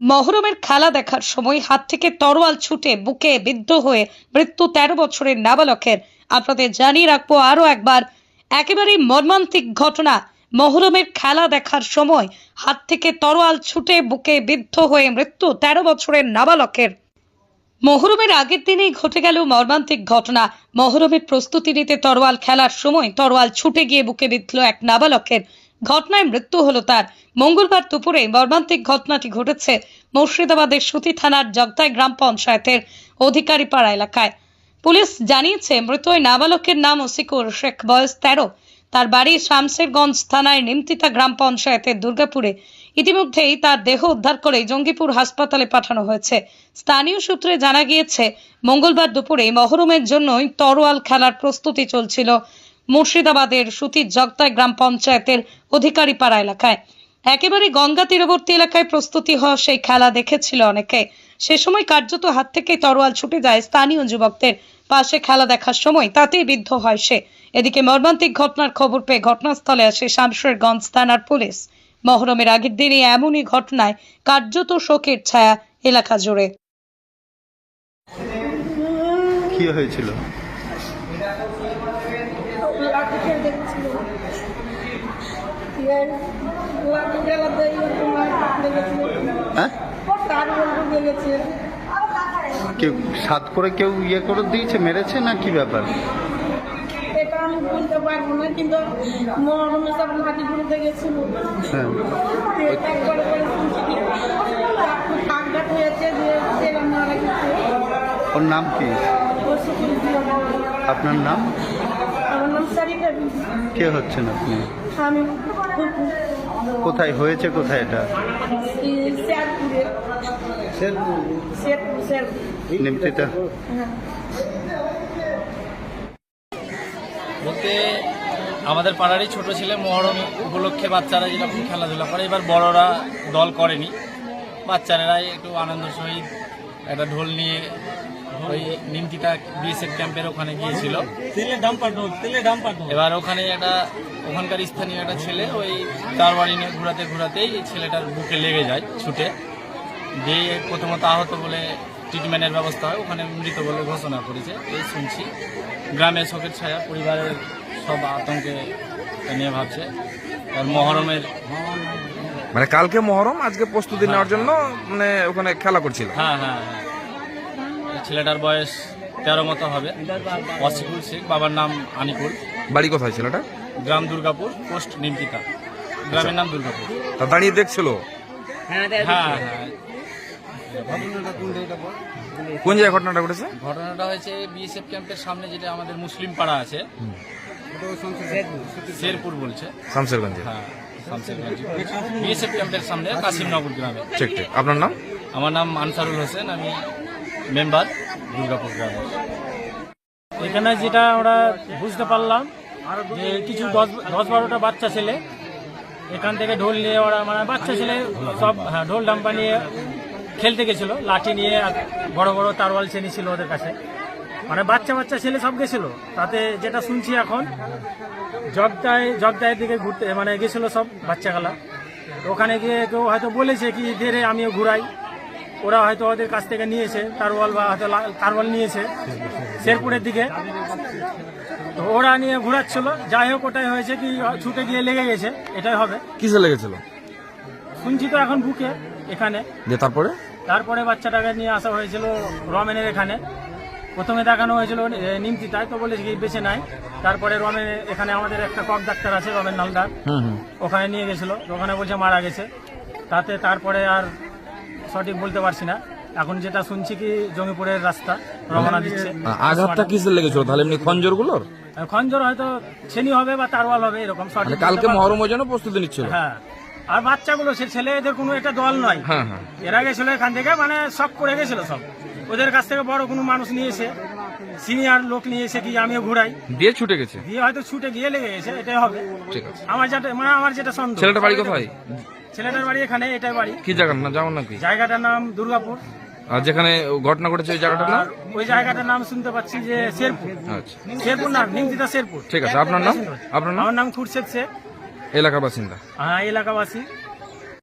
মহরমের খেলা দেখার সময় হাত থেকে তরোয়াল ছুটে বুকে বিদ্ধ হয়ে মৃত্যু তেরো বছরের নাবালকের। আপনাদের জানিয়ে রাখব আরও একবার, একেবারেই মর্মান্তিক ঘটনা, মহরমের খেলা দেখার সময় হাত থেকে তরোয়াল ছুটে বুকে বিদ্ধ হয়ে মৃত্যু তেরো বছরের নাবালকের। মহরমের আগের দিনেই ঘটে গেল মর্মান্তিক ঘটনা। মহরমের প্রস্তুতি নিতে তরোয়াল খেলার সময় তরোয়াল ছুটে গিয়ে বুকে বিঁধল এক নাবালকের। ঘটনায় মৃত্যু হলো তার। মঙ্গলবার দুপুরে মর্মান্তিক ঘটনাটি ঘটেছে মুর্শিদাবাদের সুতি থানার জগদাই গ্রাম পঞ্চায়েতের অধিকারী পাড়া এলাকায়। পুলিশ জানিয়েছে, মৃত ওই নাবালকের নাম ওসিকুর শেখ, বয়স তেরো। তার বাড়ি শামশেরগঞ্জ থানায় নিমতিতা গ্রাম পঞ্চায়েতের দুর্গাপুরে। ইতিমধ্যেই তার দেহ উদ্ধার করে জঙ্গিপুর হাসপাতালে পাঠানো হয়েছে। স্থানীয় সূত্রে জানা গিয়েছে, মঙ্গলবার দুপুরে মহরমের জন্যই তরোয়াল খেলার প্রস্তুতি চলছিল। মুর্শিদাবাদের সুতির জগতায় গ্রাম পঞ্চায়েতের অধিকারী পাড়া এলাকায়। একেবারে গঙ্গা তীরবর্তী এলাকায় প্রস্তুতি হওয়া সেই খেলা দেখেছিল অনেকে। সে সময় কার্যত হাত থেকে তরোয়াল ছুটে যায় স্থানীয় যুবকদের। পাশে খেলা দেখার সময় তাতেই বিদ্ধ হয় সে। এদিকে মর্মান্তিক ঘটনার খবর পেয়ে ঘটনাস্থলে আসে শামশেরগঞ্জ থানার পুলিশ। মহরমের আগের দিনে এমনই ঘটনায় কার্যত শোকের ছায়া এলাকা জুড়ে। কি হয়েছিল? দেখছিল লেগেছিল হ্যাঁ? লেগেছে কেউ সাত করে কেউ ইয়ে করে দিয়েছে মেরেছে না কি ব্যাপার? এটা আমি বলতে পারব না কিন্তু মরমে সব লাঠি ঘুরতে গেছিল। হ্যাঁ। ওর নাম কি? আপনার নাম? কে হচ্ছেন আপনি? আমি কোথায় হয়েছে কোথায় এটা? নিমতিটা হ্যাঁ। বলতে আমাদের পাড়ারই ছোট ছেলে মহরম উপলক্ষে বাচ্চারা যেরকম খেলাধুলা করে এবার বড়রা দল করেনি। বাচ্চারাই একটু আনন্দ সহিত একটা ঢোল নিয়ে ওই নিমতিটা বিএসএফ ক্যাম্পের ওখানে গিয়েছিল। এবার ওখানে একটা ওখানকার স্থানীয় একটা ছেলে ওই তার বাড়ি নিয়ে ঘোরাতে ঘোরাতেই এই ছেলেটার বুকে লেগে যায় ছুটে। দিয়ে প্রথমত আহত বলে ট্রিটমেন্টের ব্যবস্থা হয় ওখানে মৃত বলে ঘোষণা করেছে। এই শুনছি গ্রামের শোকের ছায়া পরিবারের সব আতঙ্কে নিয়ে ভাবছে। আর মহরমের মানে কালকে মহরম আজকে প্রস্তুতি নেওয়ার জন্য মানে ওখানে খেলা করছিল? হ্যাঁ হ্যাঁ হ্যাঁ। ছেলেটার বয়স তেরো মতো হবে। অসিকুল শেখ বাবার নাম আনিকুল। বাড়ি কোথায় ছেলেটা? গ্রাম দুর্গাপুর পোস্ট নিমতিকা গ্রামের নাম দুর্গাপুর। তা দাঁড়িয়ে দেখছিল? হ্যাঁ হ্যাঁ কোন জায়গায় ঘটনাটা ঘটেছে? ঘটনাটা হয়েছে বিএসএফ ক্যাম্পের সামনে যেটা আমাদের মুসলিম পাড়া আছে। শেরপুর বলছে। শামশেরগঞ্জে হ্যাঁ শামসেরগঞ্জ। বিএসএফ ক্যাম্পের সামনে কাশিমনগর গ্রামে। ঠিক ঠিক। আপনার নাম? আমার নাম আনসারুল হোসেন। আমি মেম্বার দুর্গাপুর গ্রামে এখানে যেটা আমরা বুঝতে পারলাম যে কিছু দশ দশ বারোটা বাচ্চা ছেলে, এখান থেকে ঢোল নিয়ে ওরা মানে বাচ্চা ছেলে সব হ্যাঁ ঢোল ডাম্পা নিয়ে খেলতে গেছিল, লাঠি নিয়ে বড় বড় তারওয়াল চেনি ছিল ওদের কাছে। মানে বাচ্চা বাচ্চা ছেলে সব গেছিল। তাতে যেটা শুনছি এখন, জগদায় জগদায়ের দিকে ঘুরতে মানে গেছিল সব বাচ্চাগুলা। ওখানে গিয়ে কেউ হয়তো বলেছে কি, ধীরে আমিও ঘুরাই। ওরা হয়তো ওদের কাছ থেকে নিয়েছে তারওয়াল বা হয়তো তারওয়াল নিয়েছে শেরপুরের দিকে। তো ওরা নিয়ে ঘোরাচ্ছিল। যাই হোক ওটাই হয়েছে কি ছুটে গিয়ে লেগে গেছে। এটাই হবে। কিসে লেগেছিল? শুনছি তো এখন বুকে এখানে। যে তারপরে? তারপরে বাচ্চাটাকে নিয়ে আসা হয়েছিল রমেনের এখানে। প্রথমে দেখানো হয়েছিল নিমতিতায় তো বলেছে কি বেঁচে নাই। তারপরে রমেন এখানে আমাদের একটা কক ডাক্তার আছে রমেন নালদার। ওখানে নিয়ে গেছিল। ওখানে বলছে মারা গেছে। তাতে তারপরে আর সঠিক বলতে পারছি না। এখন যেটা শুনছি কি জঙ্গিপুরের রাস্তা রওনা দিচ্ছে। আঘাতটা কিসের লেগেছিল? তাহলে এমনি খঞ্জরগুলোর খঞ্জর হয়তো ছেনি হবে বা তারওয়াল হবে এরকম মানে সঠিক কালকে মহরম মহরমের জন্য প্রস্তুতি নিচ্ছিল? হ্যাঁ। আর বাচ্চাগুলো সে ছেলেদের কোনো একটা দল নয়। হ্যাঁ হ্যাঁ। এরা গেছিল এখান থেকে মানে সব করে গেছিল সব। ওদের কাছ থেকে বড় কোনো মানুষ নিয়ে এসে সিনিয়র লোক নিয়ে এসে কি আমিও ঘুরাই? দিয়ে ছুটে গেছে? দিয়ে হয়তো ছুটে গিয়ে লেগে গেছে এটাই হবে। ঠিক আছে। আমার যেটা মানে আমার যেটা সন্দেহ। ছেলেটা বাড়ি কোথায়? ছেলেটার বাড়ি এখানে এটাই বাড়ি। কি জায়গার না যেমন নাকি জায়গাটার নাম দুর্গাপুর। আর যেখানে ঘটনা ঘটেছে ওই জায়গাটার নাম? ওই জায়গাটার নাম শুনতে পাচ্ছি যে শেরপুর। আচ্ছা। শেরপুর নাম নিমতিতা শেরপুর। ঠিক আছে আপনার নাম? আপনার নাম? আমার নাম খুরশেদ শেখ। এলাকার বাসিন্দা। হ্যাঁ এলাকাবাসী।